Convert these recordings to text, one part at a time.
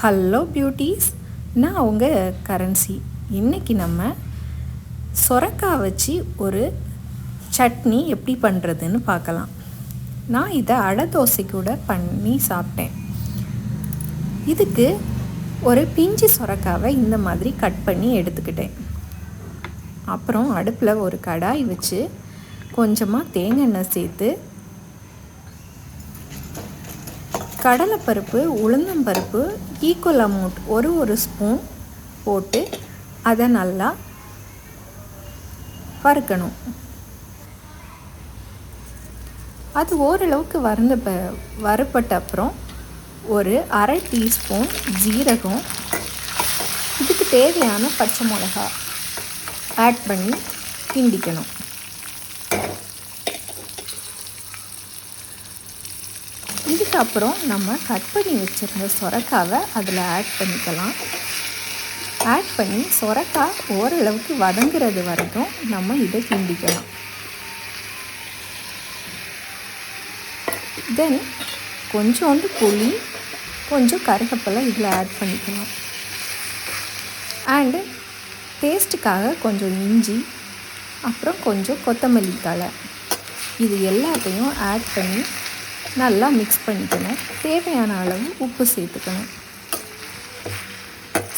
Hello beauties நான் உங்கள் currency இன்றைக்கி நம்ம சொரக்காய் வச்சு ஒரு சட்னி எப்படி பண்ணுறதுன்னு பார்க்கலாம். நான் இதை அடை தோசை கூட பண்ணி சாப்பிட்டேன். இதுக்கு ஒரு பிஞ்சு சொரக்காவை இந்த மாதிரி கட் பண்ணி எடுத்துக்கிட்டேன். அப்புறம் அடுப்பில் ஒரு கடாய் வச்சு கொஞ்சமாக தேங்காய் எண்ணெய் சேர்த்து கடலைப்பருப்பு உளுந்தம்பருப்பு ஈக்குவல் அமௌண்ட் ஒரு ஒரு ஸ்பூன் போட்டு அதை நல்லா வறுக்கணும். அது ஓரளவுக்கு வறுந்த ப வறுப்பட்ட அப்புறம் ஒரு அரை டீஸ்பூன் ஜீரகம் இதுக்கு தேவையான பச்சை மிளகா ஆட் பண்ணி கிண்டிக்கணும். இதுக்கப்புறம் நம்ம கட் பண்ணி வச்சுருந்த சொரக்காவை அதில் ஆட் பண்ணிக்கலாம். ஆட் பண்ணி சொரக்காய் ஓரளவுக்கு வதங்குறது வரைக்கும் நம்ம இதை கிண்டிக்கலாம். தென் கொஞ்சோண்டு புளி கொஞ்சம் கருகப்பெல்லாம் இதில் ஆட் பண்ணிக்கலாம். அண்டு டேஸ்ட்டுக்காக கொஞ்சம் இஞ்சி அப்புறம் கொஞ்சம் கொத்தமல்லி தழை. இது எல்லாத்தையும் ஆட் பண்ணி நல்லா மிக்ஸ் பண்ணிக்கணும். தேவையான அளவு உப்பு சேர்த்துக்கணும்.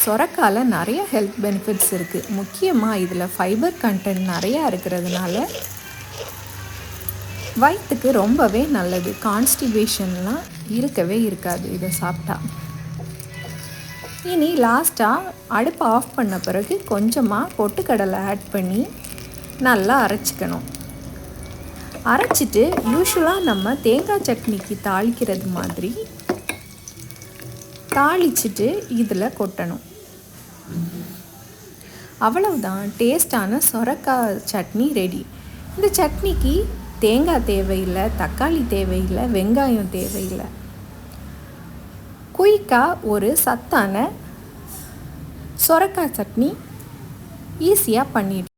சொரக்கால நிறைய ஹெல்த் பெனிஃபிட்ஸ் இருக்குது முக்கியமாக இதில் ஃபைபர் கண்டென்ட் நிறையா இருக்கிறதுனால வயிற்றுக்கு ரொம்பவே நல்லது. கான்ஸ்டிபேஷன்லாம் இருக்கவே இருக்காது. இதை சாப்பிட்டா. இனி லாஸ்ட்டாக அடுப்பை ஆஃப் பண்ண பிறகு கொஞ்சமாக பொட்டுக்கடலை ஆட் பண்ணி நல்லா அரைச்சிக்கணும். அரைச்சிட்டு யூஸ்வலாக நம்ம தேங்காய் சட்னிக்கு தாளிக்கிறது மாதிரி தாளிச்சிட்டு இதில் கொட்டணும். அவ்வளவுதான் டேஸ்டான சொரக்காய் சட்னி ரெடி இந்த சட்னிக்கு தேங்காய் தேவையில்லை தக்காளி தேவையில்லை வெங்காயம் தேவையில்லை. குயிக்காக ஒரு சத்தான சொரக்காய் சட்னி ஈஸியாக பண்ணிடு